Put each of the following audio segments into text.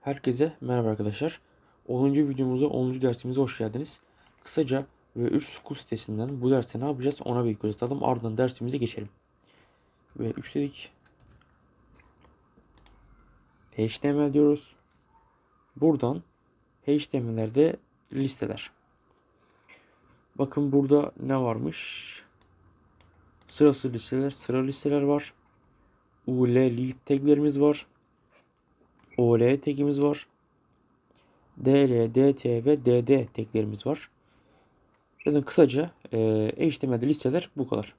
Herkese merhaba arkadaşlar. 10. videomuza 10. dersimize hoş geldiniz. Kısaca ve 3 School sitesinden bu derste ne yapacağız ona bir göz atalım. Ardından dersimize geçelim. Ve 3 dedik. HTML diyoruz. Buradan HTML'lerde listeler. Bakın burada ne varmış? Sırası listeler, sıra listeler var. UL lead taglerimiz var. OL tagimiz var. DL, DT ve DD taglerimiz var. Zaten kısaca e, HTML'de listeler bu kadar.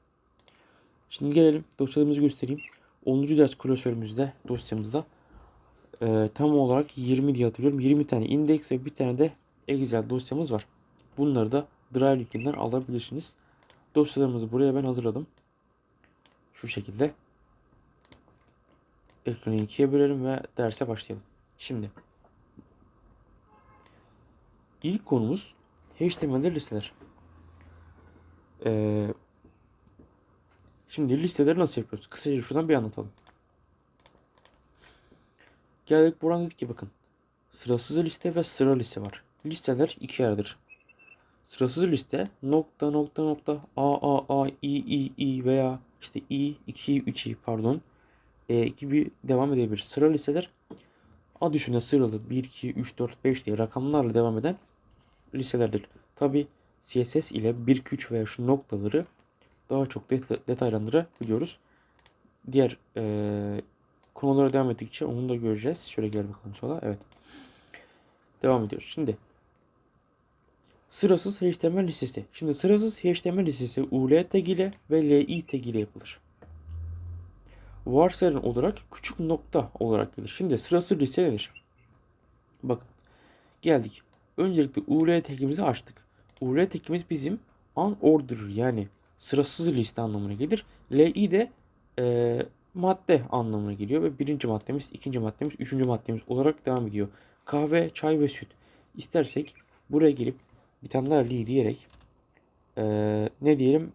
Şimdi gelelim dosyalarımızı göstereyim. 10. ders klasörümüzde dosyamızda e, tam olarak 20 diye hatırlıyorum. 20 tane index ve bir tane de Excel dosyamız var. Bunları da Drive linkinden alabilirsiniz. Dosyalarımızı buraya ben hazırladım. Şu şekilde. Ekranı ikiye bölelim ve derse başlayalım. Şimdi ilk konumuz HTML'de listeler. Ee, şimdi listeleri nasıl yapıyoruz? Kısaca şuradan bir anlatalım. Geldik buradan dedik ki bakın. Sırasız liste ve sıra liste var. Listeler iki yerdir. Sırasız liste nokta nokta nokta a a a i i i veya işte i 2 3 i pardon e, gibi devam edebilir. Sıra listeler adı üstünde sıralı 1, 2, 3, 4, 5 diye rakamlarla devam eden listelerdir. Tabi CSS ile 1, 2, 3 veya şu noktaları daha çok det- detaylandırabiliyoruz. Diğer e, konulara devam ettikçe onu da göreceğiz. Şöyle gel bakalım sola. Evet. Devam ediyoruz. Şimdi sırasız HTML listesi. Şimdi sırasız HTML listesi UL tag ile ve LI tag ile yapılır varsayılan olarak küçük nokta olarak gelir. Şimdi sırası liste nedir? Bakın geldik. Öncelikle URL tekimizi açtık. URL tekimiz bizim unorder yani sırasız liste anlamına gelir. LI de e, madde anlamına geliyor ve birinci maddemiz, ikinci maddemiz, üçüncü maddemiz olarak devam ediyor. Kahve, çay ve süt. İstersek buraya gelip bir tane daha li diyerek e, ne diyelim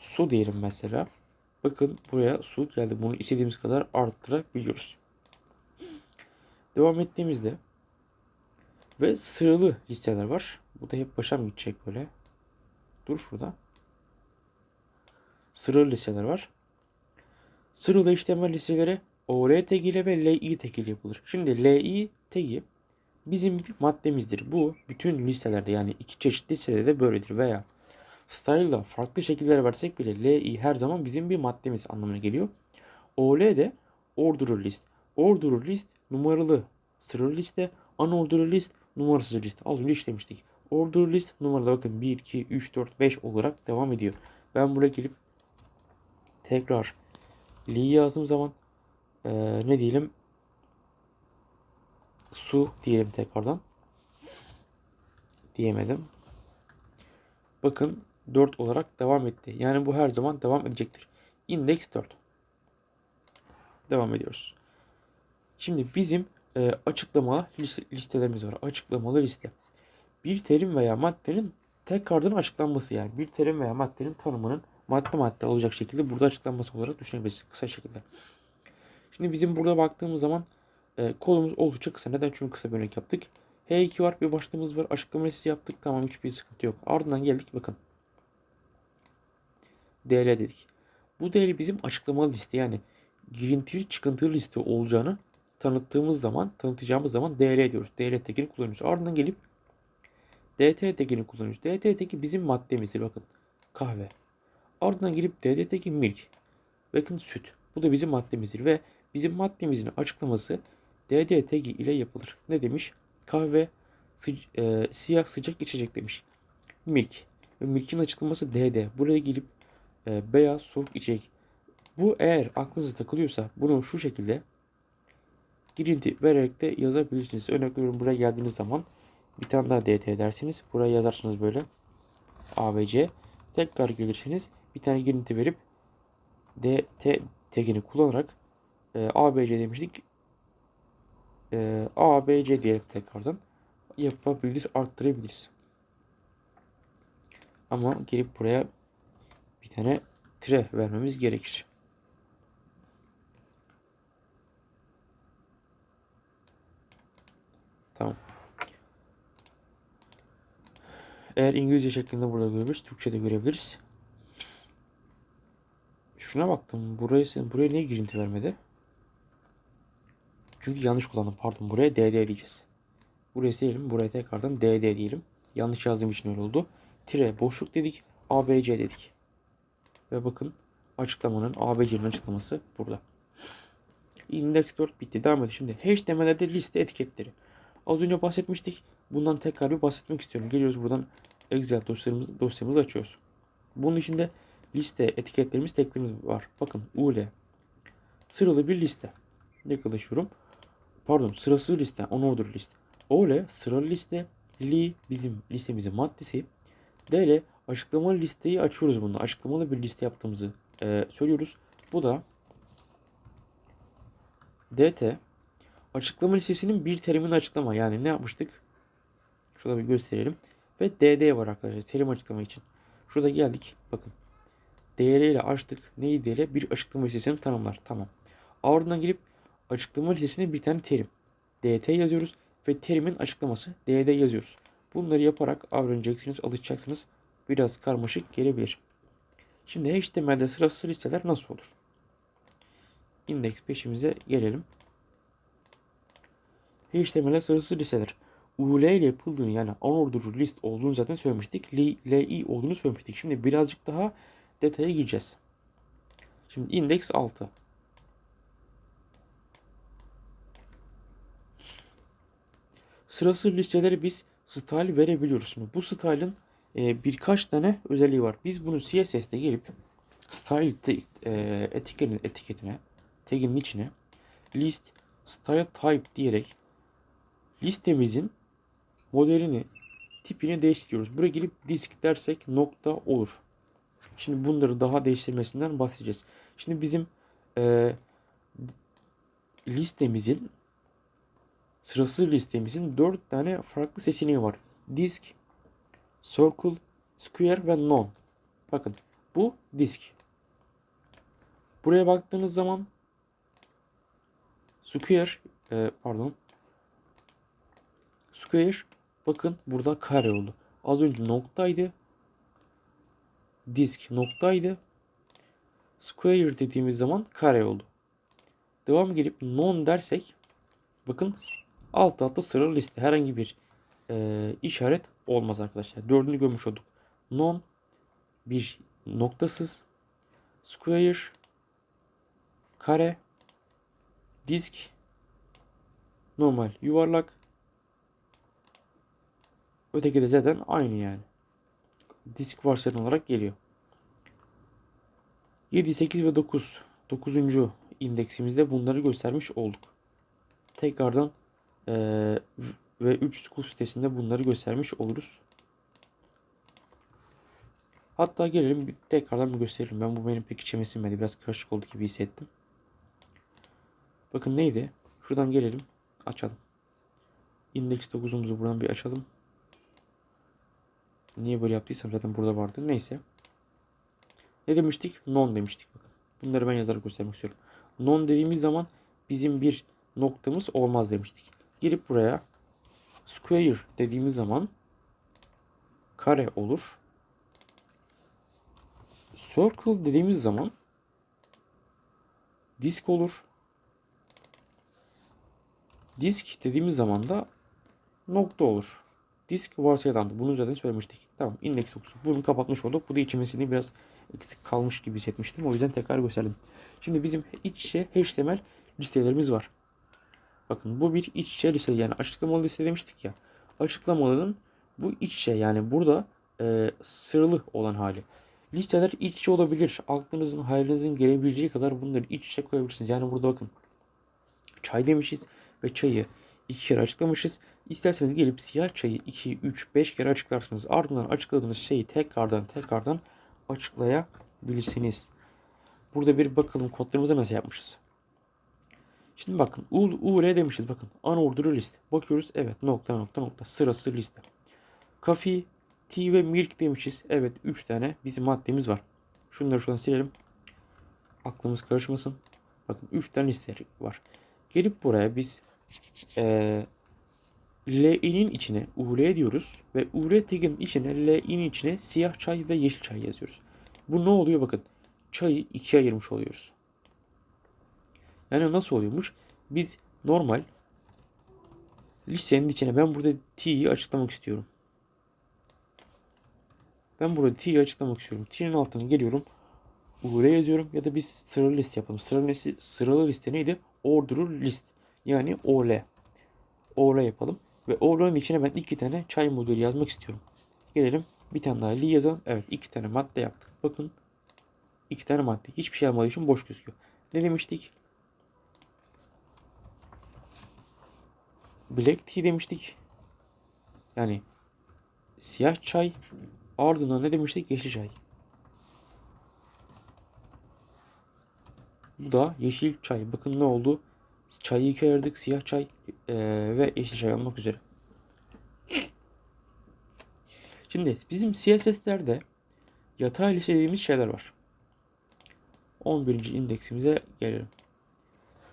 su diyelim mesela. Bakın buraya su geldi. Bunu istediğimiz kadar arttırabiliyoruz. Devam ettiğimizde ve sıralı listeler var. Bu da hep başa mı gidecek böyle? Dur şurada. Sıralı listeler var. Sıralı HTML listeleri OR tag ile ve LI tag ile yapılır. Şimdi LI tagi bizim bir maddemizdir. Bu bütün listelerde yani iki çeşit listede de böyledir veya style'da farklı şekiller versek bile LI her zaman bizim bir maddemiz anlamına geliyor. OL de order list. Order list numaralı sıralı liste, unordered list numarasız liste. Az önce işlemiştik. Order list numaralı bakın 1, 2, 3, 4, 5 olarak devam ediyor. Ben buraya gelip tekrar li yazdığım zaman ee, ne diyelim su diyelim tekrardan diyemedim. Bakın 4 olarak devam etti. Yani bu her zaman devam edecektir. Index 4. Devam ediyoruz. Şimdi bizim e, açıklama liste, listelerimiz var. Açıklamalı liste. Bir terim veya maddenin tekrardan açıklanması yani bir terim veya maddenin tanımının madde madde olacak şekilde burada açıklanması olarak düşünebiliriz kısa şekilde. Şimdi bizim burada baktığımız zaman e, kolumuz oldukça kısa. Neden? Çünkü kısa bir örnek yaptık. H2 var, bir başlığımız var. Açıklama listesi yaptık. Tamam hiçbir sıkıntı yok. Ardından geldik bakın. DL dedik. Bu değeri bizim açıklamalı liste yani girintili çıkıntılı liste olacağını tanıttığımız zaman, tanıtacağımız zaman DL diyoruz. DL tekini kullanıyoruz. Ardından gelip DT tekini kullanıyoruz. DT teki bizim maddemizdir bakın. Kahve. Ardından gelip DD teki milk. Bakın süt. Bu da bizim maddemizdir ve bizim maddemizin açıklaması DD tagi ile yapılır. Ne demiş? Kahve sı e, siyah sıcak içecek demiş. Milk. Ve milk'in açıklaması DD. Buraya gelip e, beyaz soğuk içecek. Bu eğer aklınıza takılıyorsa bunu şu şekilde girinti vererek de yazabilirsiniz. Örnek veriyorum buraya geldiğiniz zaman bir tane daha DT dersiniz. Buraya yazarsınız böyle ABC. Tekrar gelirsiniz. Bir tane girinti verip DT tagini kullanarak e, ABC demiştik. E, ABC diye tekrardan yapabiliriz, arttırabiliriz. Ama gelip buraya bir tane tire vermemiz gerekir. Tamam. Eğer İngilizce şeklinde burada görebiliriz, Türkçe de görebiliriz. Şuna baktım. Buraya, buraya niye girinti vermedi? Çünkü yanlış kullandım. Pardon buraya DD diyeceğiz. Buraya silelim. Buraya tekrardan DD diyelim. Yanlış yazdığım için öyle oldu. Tire boşluk dedik. ABC dedik. Ve bakın açıklamanın ABC'nin açıklaması burada. Index 4 bitti. Devam edelim. Şimdi HTML'de liste etiketleri. Az önce bahsetmiştik. Bundan tekrar bir bahsetmek istiyorum. Geliyoruz buradan Excel dosyamızı, dosyamızı açıyoruz. Bunun içinde liste etiketlerimiz teklerimiz var. Bakın UL sıralı bir liste. Yaklaşıyorum. Pardon sırasız liste. Unorder liste. OL sıralı liste. Li bizim listemizin maddesi. DL açıklamalı listeyi açıyoruz bunu. Açıklamalı bir liste yaptığımızı e, söylüyoruz. Bu da DT açıklama listesinin bir terimini açıklama. Yani ne yapmıştık? Şurada bir gösterelim. Ve DD var arkadaşlar terim açıklama için. Şurada geldik. Bakın. DR ile açtık. Neyi DR? Bir açıklama listesini tanımlar. Tamam. Ardından gelip açıklama listesine bir tane terim. DT yazıyoruz ve terimin açıklaması DD yazıyoruz. Bunları yaparak öğreneceksiniz, alışacaksınız. Biraz karmaşık gelebilir. Şimdi HTML'de sırasız listeler nasıl olur? Index peşimize gelelim. HTML'de sırasız listeler. UL ile yapıldığını yani unordered list olduğunu zaten söylemiştik. Li, olduğunu söylemiştik. Şimdi birazcık daha detaya gireceğiz. Şimdi index 6. Sırasız listeleri biz style verebiliyoruz. Şimdi bu style'ın e, birkaç tane özelliği var. Biz bunu CSS'de gelip style te, e, etiketine, etiketine tag'in içine list style type diyerek listemizin modelini tipini değiştiriyoruz. Buraya gelip disk dersek nokta olur. Şimdi bunları daha değiştirmesinden bahsedeceğiz. Şimdi bizim e, listemizin sırasız listemizin 4 tane farklı seçeneği var. Disk, Circle, Square ve None. Bakın bu disk. Buraya baktığınız zaman Square e, pardon Square bakın burada kare oldu. Az önce noktaydı. Disk noktaydı. Square dediğimiz zaman kare oldu. Devam gelip non dersek bakın alt altta sıralı liste herhangi bir e, işaret olmaz arkadaşlar. Dördünü görmüş olduk. Non bir noktasız square kare disk normal yuvarlak öteki de zaten aynı yani. Disk varsayılan olarak geliyor. 7, 8 ve 9 9. indeksimizde bunları göstermiş olduk. Tekrardan ee, ve 3 school sitesinde bunları göstermiş oluruz. Hatta gelelim tekrardan bir gösterelim. Ben bu benim pek içime sinmedi. Biraz karışık oldu gibi hissettim. Bakın neydi? Şuradan gelelim. Açalım. Index 9'umuzu buradan bir açalım. Niye böyle yaptıysam zaten burada vardı. Neyse. Ne demiştik? Non demiştik. Bakın. Bunları ben yazarak göstermek istiyorum. Non dediğimiz zaman bizim bir noktamız olmaz demiştik. Gelip buraya square dediğimiz zaman kare olur. Circle dediğimiz zaman disk olur. Disk dediğimiz zaman da nokta olur. Disk varsayılandı. Bunu zaten söylemiştik. Tamam. Index 9. Bunu kapatmış olduk. Bu da içimesini biraz eksik kalmış gibi hissetmiştim. O yüzden tekrar gösterdim. Şimdi bizim iç içe HTML listelerimiz var. Bakın bu bir iç içe liste yani açıklamalı liste demiştik ya. Açıklamalının bu iç içe yani burada e, sıralı olan hali. Listeler iç içe olabilir. Aklınızın hayalinizin gelebileceği kadar bunları iç içe koyabilirsiniz. Yani burada bakın çay demişiz ve çayı iki kere açıklamışız. İsterseniz gelip siyah çayı 2, 3, 5 kere açıklarsınız. Ardından açıkladığınız şeyi tekrardan tekrardan açıklayabilirsiniz. Burada bir bakalım kodlarımızı nasıl yapmışız. Şimdi bakın U, UR demişiz bakın. Unordered list. Bakıyoruz evet nokta nokta nokta sırası liste. Coffee, tea ve milk demişiz. Evet 3 tane bizim maddemiz var. Şunları şuradan silelim. Aklımız karışmasın. Bakın 3 tane liste var. Gelip buraya biz ee, LI'nin içine UL diyoruz ve UL tag'in içine LI'nin içine siyah çay ve yeşil çay yazıyoruz. Bu ne oluyor bakın. Çayı ikiye ayırmış oluyoruz. Yani nasıl oluyormuş? Biz normal listenin içine ben burada T'yi açıklamak istiyorum. Ben burada T'yi açıklamak istiyorum. T'nin altına geliyorum. UL yazıyorum ya da biz sıralı liste yapalım. Sıralı liste, sıralı liste neydi? Order list. Yani OL. OL yapalım. Ve OL'ün içine ben iki tane çay modülü yazmak istiyorum. Gelelim bir tane daha li yazalım. Evet iki tane madde yaptık. Bakın iki tane madde. Hiçbir şey yapmadığı için boş gözüküyor. Ne demiştik? Black tea demiştik. Yani siyah çay. Ardından ne demiştik? Yeşil çay. Bu da yeşil çay. Bakın ne oldu? Çayı ikiye ayırdık. Siyah çay eee, ve yeşil çay olmak üzere. Şimdi bizim CSS'lerde yatay liste dediğimiz şeyler var. 11. indeksimize gelelim.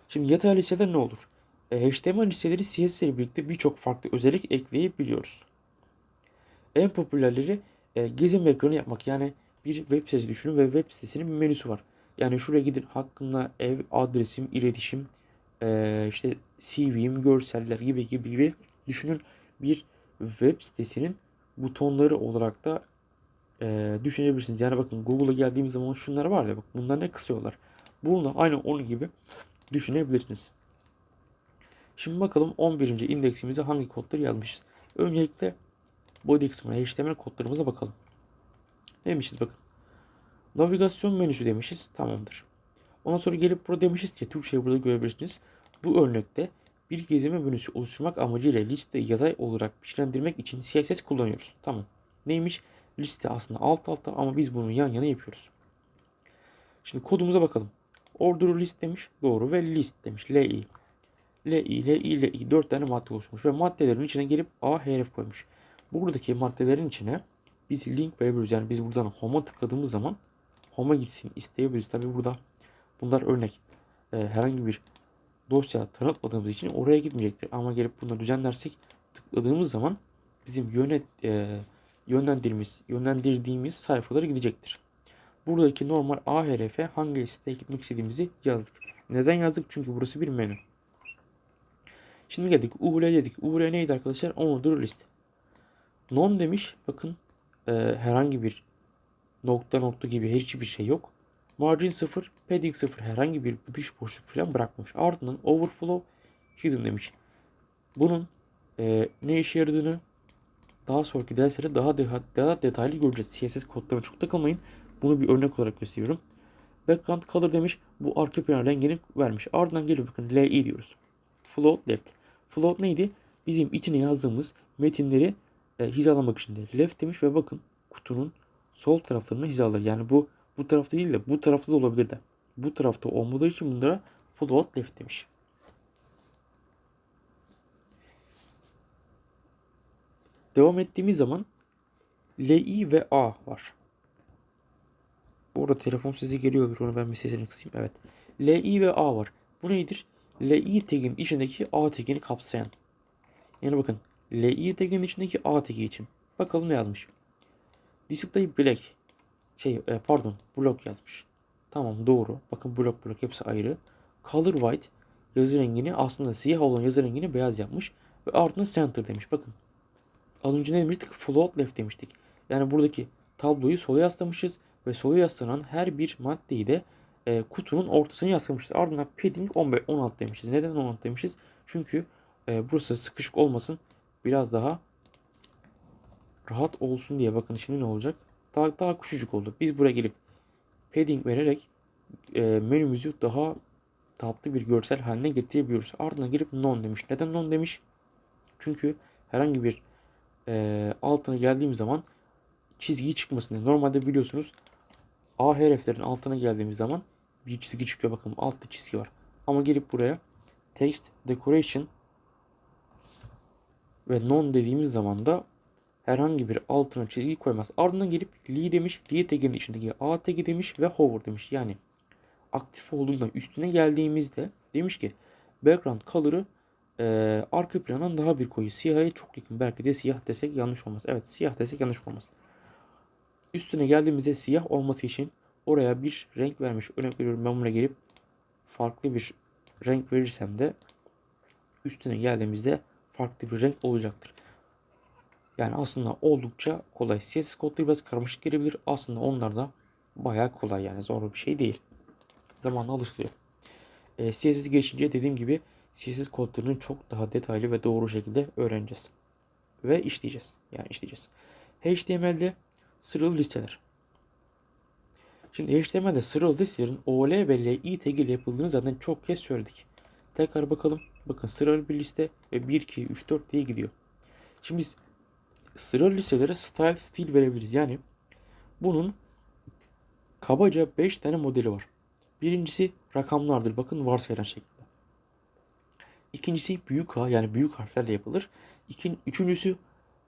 Şimdi yatay listeler ne olur? E, HTML listeleri CSS ile birlikte birçok farklı özellik ekleyebiliyoruz. En popülerleri e, gezim ekranı yapmak. Yani bir web sitesi düşünün ve web sitesinin bir menüsü var. Yani şuraya gidin hakkında ev, adresim, iletişim, e, işte CV'm, görseller gibi gibi gibi düşünün bir web sitesinin butonları olarak da e, düşünebilirsiniz. Yani bakın Google'a geldiğimiz zaman şunlar var ya bak bunlar ne kısıyorlar. Bunu da aynı onun gibi düşünebilirsiniz. Şimdi bakalım 11. indeksimize hangi kodları yazmışız. Öncelikle body kısmına HTML kodlarımıza bakalım. Demişiz bakın. Navigasyon menüsü demişiz. Tamamdır. Ondan sonra gelip burada demişiz ki Türkçe'yi burada görebilirsiniz. Bu örnekte bir gezme menüsü oluşturmak amacıyla liste yatay olarak biçimlendirmek için CSS kullanıyoruz. Tamam. Neymiş? Liste aslında alt alta ama biz bunu yan yana yapıyoruz. Şimdi kodumuza bakalım. Order list demiş. Doğru. Ve list demiş. LI. LI, LI, LI. 4 tane madde oluşmuş. Ve maddelerin içine gelip A href koymuş. Buradaki maddelerin içine biz link verebiliyoruz. Yani biz buradan home'a tıkladığımız zaman home'a gitsin isteyebiliriz. Tabi burada bunlar örnek. Ee, herhangi bir dosya tanıtmadığımız için oraya gitmeyecektir. Ama gelip bunu düzenlersek tıkladığımız zaman bizim yönet, e, yönlendirdiğimiz, yönlendirdiğimiz sayfalara gidecektir. Buradaki normal ahrf hangi listeye gitmek istediğimizi yazdık. Neden yazdık? Çünkü burası bir menü. Şimdi geldik URL dedik. URL neydi arkadaşlar? Order list. Non demiş. Bakın e, herhangi bir nokta nokta gibi hiçbir şey yok. Margin 0, padding 0 herhangi bir dış boşluk falan bırakmamış. Ardından overflow hidden demiş. Bunun e, ne işe yaradığını daha sonraki derslerde daha, daha, daha detaylı göreceğiz. CSS kodlarına çok takılmayın. Bunu bir örnek olarak gösteriyorum. Background color demiş. Bu arka plan rengini vermiş. Ardından gelip bakın LI diyoruz. Float left. Float neydi? Bizim içine yazdığımız metinleri e, hizalamak için de left demiş ve bakın kutunun sol taraflarına hizalar. Yani bu bu tarafta değil de bu tarafta da olabilir de. Bu tarafta olmadığı için bunlara float left demiş. Devam ettiğimiz zaman LI ve A var. Bu telefon sesi geliyordur. Onu ben bir sesini kısayım. Evet. LI ve A var. Bu nedir? LI tag'in içindeki A tag'ini kapsayan. Yani bakın. LI tag'in içindeki A tag'i için. Bakalım ne yazmış. Display black. Şey e, pardon. Block yazmış. Tamam doğru. Bakın block block hepsi ayrı. Color white yazı rengini aslında siyah olan yazı rengini beyaz yapmış. Ve ardından center demiş. Bakın. Az önce ne demiştik? Float left demiştik. Yani buradaki tabloyu sola yaslamışız ve sola yaslanan her bir maddeyi de e, kutunun ortasına yaslamışız. Ardından padding 15, 16 demişiz. Neden 16 demişiz? Çünkü e, burası sıkışık olmasın. Biraz daha rahat olsun diye. Bakın şimdi ne olacak? Daha, daha küçücük oldu. Biz buraya gelip padding vererek e, menümüzü daha tatlı bir görsel haline getirebiliyoruz. Ardından gelip non demiş. Neden non demiş? Çünkü herhangi bir e, altına geldiğim zaman çizgi çıkmasın diye. Normalde biliyorsunuz A harflerin altına geldiğimiz zaman bir çizgi çıkıyor. Bakın altta çizgi var. Ama gelip buraya text decoration ve non dediğimiz zaman da herhangi bir altına çizgi koymaz. Ardından gelip li demiş. Li tag'in içindeki A tag'i demiş ve hover demiş. Yani aktif olduğunda üstüne geldiğimizde demiş ki background color'ı Ee, arka plandan daha bir koyu. Siyaha çok yakın. Belki de siyah desek yanlış olmaz. Evet siyah desek yanlış olmaz. Üstüne geldiğimizde siyah olması için oraya bir renk vermiş. Örnek veriyorum ben buna gelip farklı bir renk verirsem de üstüne geldiğimizde farklı bir renk olacaktır. Yani aslında oldukça kolay. CSS kodları biraz karmaşık gelebilir. Aslında onlar da bayağı kolay yani zor bir şey değil. Zamanla alışılıyor. E, CSS geçince dediğim gibi CSS kodlarını çok daha detaylı ve doğru şekilde öğreneceğiz. Ve işleyeceğiz. Yani işleyeceğiz. HTML'de sıralı listeler. Şimdi HTML'de sıralı listelerin OL ve LI tag ile yapıldığını zaten çok kez söyledik. Tekrar bakalım. Bakın sıralı bir liste ve 1, 2, 3, 4 diye gidiyor. Şimdi biz sıralı listelere style stil verebiliriz. Yani bunun kabaca 5 tane modeli var. Birincisi rakamlardır. Bakın varsayılan şekilde. İkincisi büyük A yani büyük harflerle yapılır. İkin, üçüncüsü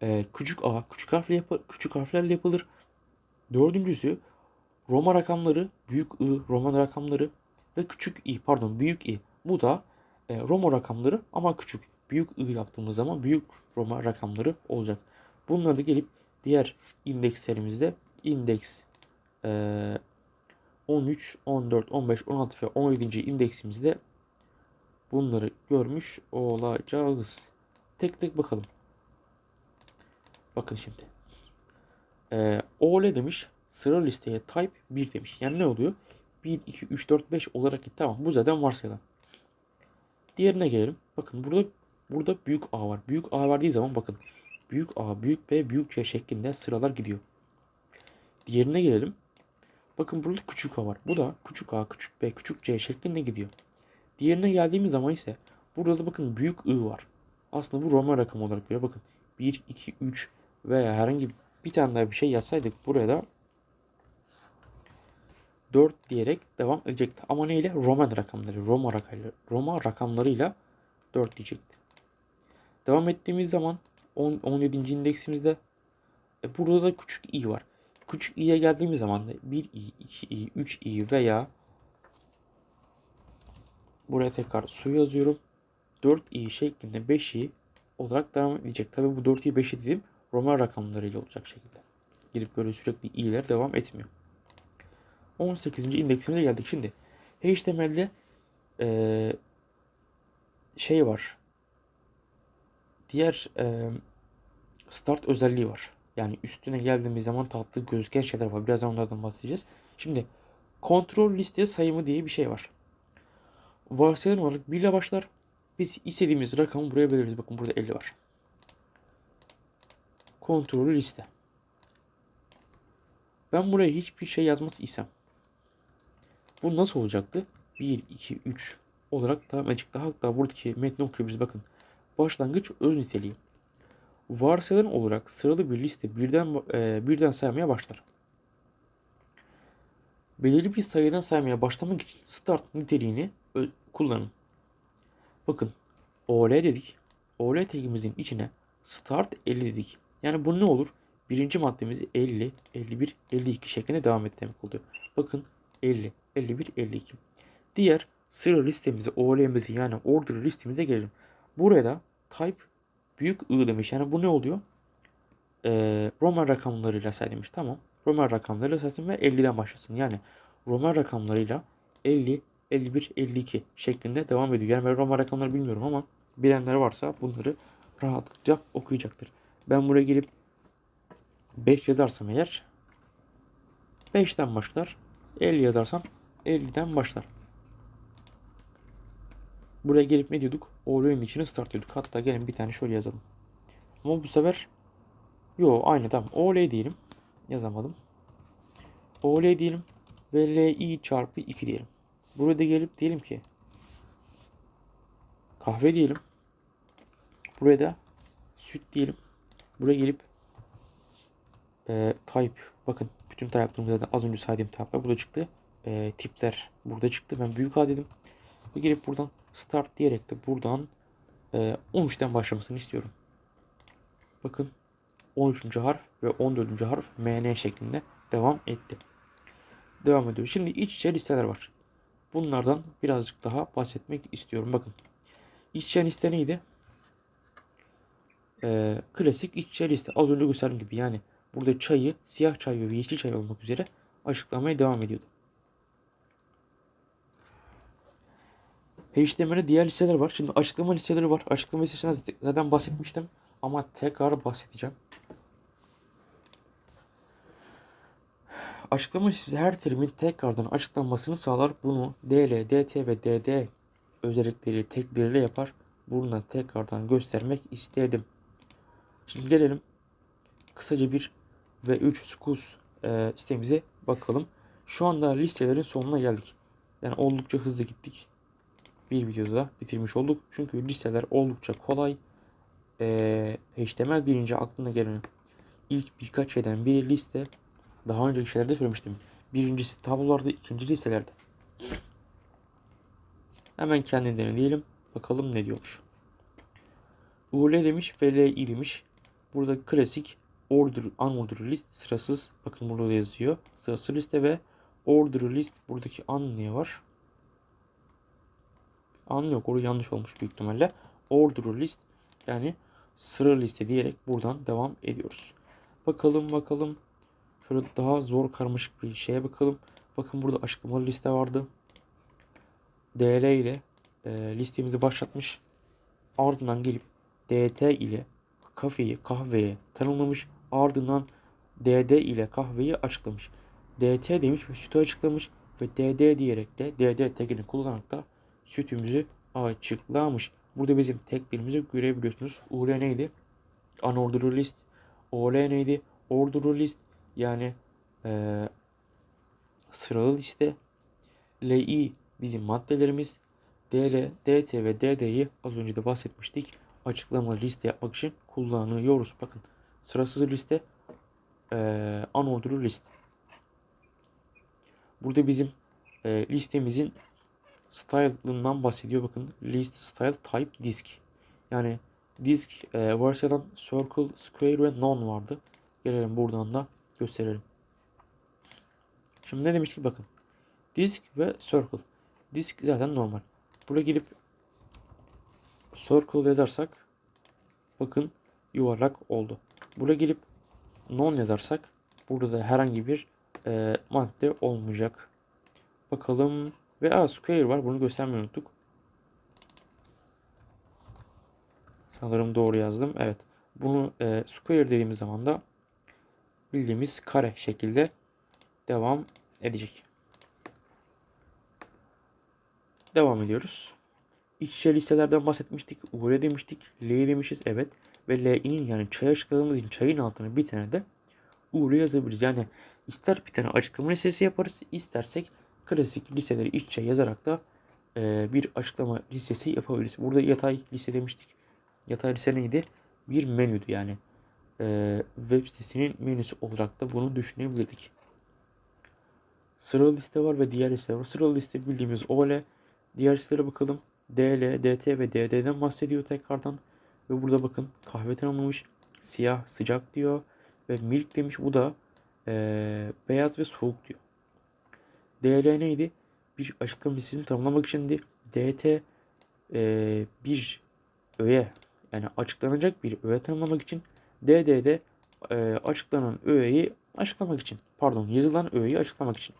e, küçük A küçük harfle yapı, küçük harflerle yapılır. Dördüncüsü Roma rakamları, büyük I, Roman rakamları ve küçük I pardon büyük I. Bu da e, Roma rakamları ama küçük. Büyük I yaptığımız zaman büyük Roma rakamları olacak. Bunları da gelip diğer indekslerimizde indeks e, 13, 14, 15, 16 ve 17. indeksimizde bunları görmüş olacağız. Tek tek bakalım. Bakın şimdi. Ee, OL demiş. Sıra listeye type 1 demiş. Yani ne oluyor? 1, 2, 3, 4, 5 olarak gitti. Tamam bu zaten varsayılan. Diğerine gelelim. Bakın burada burada büyük A var. Büyük A verdiği zaman bakın. Büyük A, büyük B, büyük C şeklinde sıralar gidiyor. Diğerine gelelim. Bakın burada küçük A var. Bu da küçük A, küçük B, küçük C şeklinde gidiyor. Diğerine geldiğimiz zaman ise burada da bakın büyük I var. Aslında bu Roma rakamı olarak görüyor. Bakın 1, 2, 3 veya herhangi bir tane daha bir şey yazsaydık buraya da 4 diyerek devam edecekti. Ama neyle? Roman rakamları, Roma rakamları, Roma rakamlarıyla 4 diyecekti. Devam ettiğimiz zaman 10, 17. indeksimizde e, burada da küçük i var. Küçük i'ye geldiğimiz zaman da 1 i, 2 i, 3 i veya buraya tekrar su yazıyorum. 4 i şeklinde 5 i olarak devam edecek. Tabi bu 4 i 5 i dediğim Roman rakamlarıyla olacak şekilde. Girip böyle sürekli i'ler devam etmiyor. 18. indeksimize geldik. Şimdi HTML'de ee, şey var. Diğer e, start özelliği var. Yani üstüne geldiğimiz zaman tatlı gözüken şeyler var. Birazdan onlardan bahsedeceğiz. Şimdi kontrol liste sayımı diye bir şey var. Varsayılan olarak 1 ile başlar. Biz istediğimiz rakamı buraya belirleriz. Bakın burada 50 var. Kontrolü liste. Ben buraya hiçbir şey yazması isem. Bu nasıl olacaktı? 1, 2, 3 olarak devam edecekti. Hatta buradaki metni okuyabiliriz. Bakın. Başlangıç öz niteliği. Varsayılan olarak sıralı bir liste birden e, birden saymaya başlar. Belirli bir sayıdan saymaya başlamak için start niteliğini kullanın. Bakın OL dedik. OL tagimizin içine start 50 dedik. Yani bu ne olur? Birinci maddemizi 50, 51, 52 şeklinde devam et demek oluyor. Bakın 50, 51, 52. Diğer sıra listemize, OL'mize yani order listemize gelelim. Burada type büyük I demiş. Yani bu ne oluyor? Ee, Roman rakamlarıyla say demiş. Tamam. Roman rakamlarıyla saysın ve 50'den başlasın. Yani Roman rakamlarıyla 50, 51, 52 şeklinde devam ediyor. Yani ben Roman rakamları bilmiyorum ama bilenler varsa bunları rahatlıkça okuyacaktır. Ben buraya gelip 5 yazarsam eğer 5'ten başlar. 50 yazarsam 50'den başlar. Buraya gelip ne diyorduk? Oğlunun içine start diyorduk. Hatta gelin bir tane şöyle yazalım. Ama bu sefer yo aynı tamam. OL diyelim. Yazamadım. OL diyelim. Ve LI çarpı 2 diyelim. Burada gelip diyelim ki kahve diyelim. Buraya da süt diyelim. Buraya gelip e, type bakın bütün type'larımızda az önce saydığım type'lar burada çıktı. E, tipler burada çıktı. Ben büyük A dedim. Ve gelip buradan start diyerek de buradan e, 13'ten başlamasını istiyorum. Bakın 13. harf ve 14. harf MN şeklinde devam etti. Devam ediyor. Şimdi iç içe listeler var. Bunlardan birazcık daha bahsetmek istiyorum. Bakın. İçeceğin liste neydi? Ee, klasik içeceğin liste. Az önce gösterdiğim gibi yani burada çayı, siyah çay ve yeşil çay olmak üzere açıklamaya devam ediyordu. HTML'de diğer listeler var. Şimdi açıklama listeleri var. Açıklama listesinden zaten bahsetmiştim. Ama tekrar bahsedeceğim. Açıklama listesi her terimin tekrardan açıklanmasını sağlar. Bunu DL, DT ve DD özellikleri tekleriyle yapar. Bunu da tekrardan göstermek istedim. Şimdi gelelim kısaca bir ve 3 skus e, sitemize bakalım. Şu anda listelerin sonuna geldik. Yani oldukça hızlı gittik. Bir videoda bitirmiş olduk. Çünkü listeler oldukça kolay. E, HTML birinci aklına gelen ilk birkaç şeyden biri liste. Daha önceki şeylerde söylemiştim. Birincisi tablolarda, ikinci listelerde. Hemen kendilerini diyelim. Bakalım ne diyormuş. UL demiş ve LI demiş. Burada klasik order, unorder list sırasız. Bakın burada da yazıyor. Sırasız liste ve order list. Buradaki an niye var? An yok. Orada yanlış olmuş büyük ihtimalle. Order list yani sıra liste diyerek buradan devam ediyoruz. Bakalım bakalım. Şöyle daha zor karmaşık bir şeye bakalım. Bakın burada açıklamalı liste vardı. DL ile e, listemizi başlatmış. Ardından gelip DT ile kafeyi kahveye tanımlamış. Ardından DD ile kahveyi açıklamış. DT demiş ve sütü açıklamış ve DD diyerek de DD tekini kullanarak da sütümüzü açıklamış. Burada bizim teklerimizi görebiliyorsunuz. UL neydi? Unorderly list. OL neydi? Orderly list. Yani e, sıralı liste. LI bizim maddelerimiz. DL, DT ve DD'yi az önce de bahsetmiştik. Açıklama liste yapmak için kullanıyoruz. Bakın sırasız liste e, unorderly list. Burada bizim e, listemizin style'ından bahsediyor. Bakın list style type disk. Yani disk e, varsadan circle, square ve non vardı. Gelelim buradan da gösterelim. Şimdi ne demiştik bakın. Disk ve circle. Disk zaten normal. Buraya gelip circle yazarsak bakın yuvarlak oldu. Buraya gelip non yazarsak burada da herhangi bir e, madde olmayacak. Bakalım ve a square var. Bunu göstermeyi unuttuk. Sanırım doğru yazdım. Evet. Bunu e, square dediğimiz zaman da bildiğimiz kare şekilde devam edecek. Devam ediyoruz. İç içe listelerden bahsetmiştik. UR demiştik. L demişiz. Evet. Ve L'nin yani çay açıkladığımız için çayın altına bir tane de UR yazabiliriz. Yani ister bir tane açıklama listesi yaparız. istersek klasik listeleri iç içe yazarak da e, bir açıklama listesi yapabiliriz. Burada yatay liste demiştik. Yatay liste neydi? Bir menüdü yani. E, web sitesinin menüsü olarak da bunu düşünebilirdik. Sıralı liste var ve diğer liste var. Sıralı liste bildiğimiz OL. Diğer listelere bakalım. DL, DT ve DD'den bahsediyor tekrardan. Ve burada bakın kahve tanımlamış. Siyah, sıcak diyor. Ve milk demiş. Bu da e, beyaz ve soğuk diyor. DL neydi? Bir açıklama listesini tanımlamak içindi. DT e, bir öğe yani açıklanacak bir öğe tanımlamak için. DD de e, açıklanan öğeyi açıklamak için. Pardon yazılan öğeyi açıklamak için.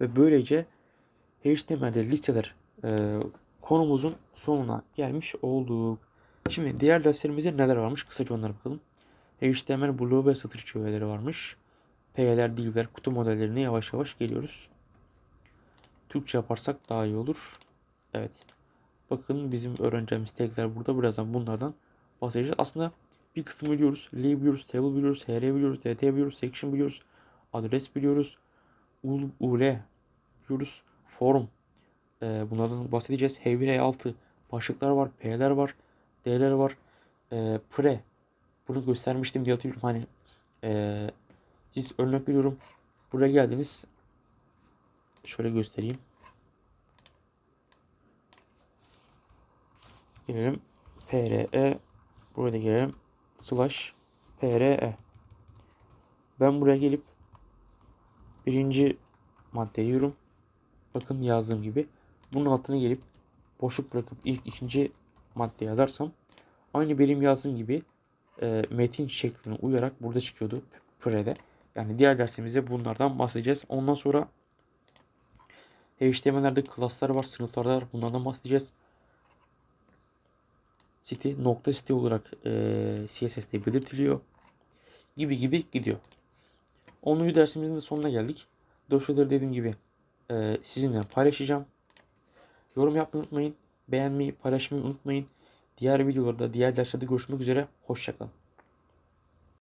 Ve böylece HTML'de listeler e, konumuzun sonuna gelmiş olduk. Şimdi diğer derslerimizde neler varmış kısaca onlara bakalım. HTML bloğu ve satır öğeleri varmış. P'ler, diller, kutu modellerine yavaş yavaş geliyoruz. Türkçe yaparsak daha iyi olur. Evet. Bakın bizim öğreneceğimiz tagler burada. Birazdan bunlardan bahsedeceğiz. Aslında bir kısmı biliyoruz. L biliyoruz, table biliyoruz, hr biliyoruz, dt biliyoruz, section biliyoruz, adres biliyoruz, ul, ul biliyoruz, form. Ee, bunlardan bahsedeceğiz. H1, H6 başlıklar var, P'ler var, D'ler var. Ee, pre. Bunu göstermiştim diye hatırlıyorum. Hani ee, siz örnek veriyorum. Buraya geldiniz. Şöyle göstereyim. Gelelim. PRE. Burada gelelim. Slash PRE. Ben buraya gelip birinci madde diyorum. Bakın yazdığım gibi. Bunun altına gelip boşluk bırakıp ilk ikinci madde yazarsam aynı benim yazdığım gibi e, metin şekline uyarak burada çıkıyordu pre'de. Yani diğer dersimizde bunlardan bahsedeceğiz. Ondan sonra HTML'lerde klaslar var, sınıflar var. Bunlardan bahsedeceğiz. Site nokta site olarak e, CSS'de belirtiliyor. Gibi gibi gidiyor. 10. dersimizin de sonuna geldik. Dosyaları dediğim gibi e, sizinle paylaşacağım. Yorum yapmayı unutmayın. Beğenmeyi, paylaşmayı unutmayın. Diğer videolarda, diğer derslerde görüşmek üzere. Hoşçakalın.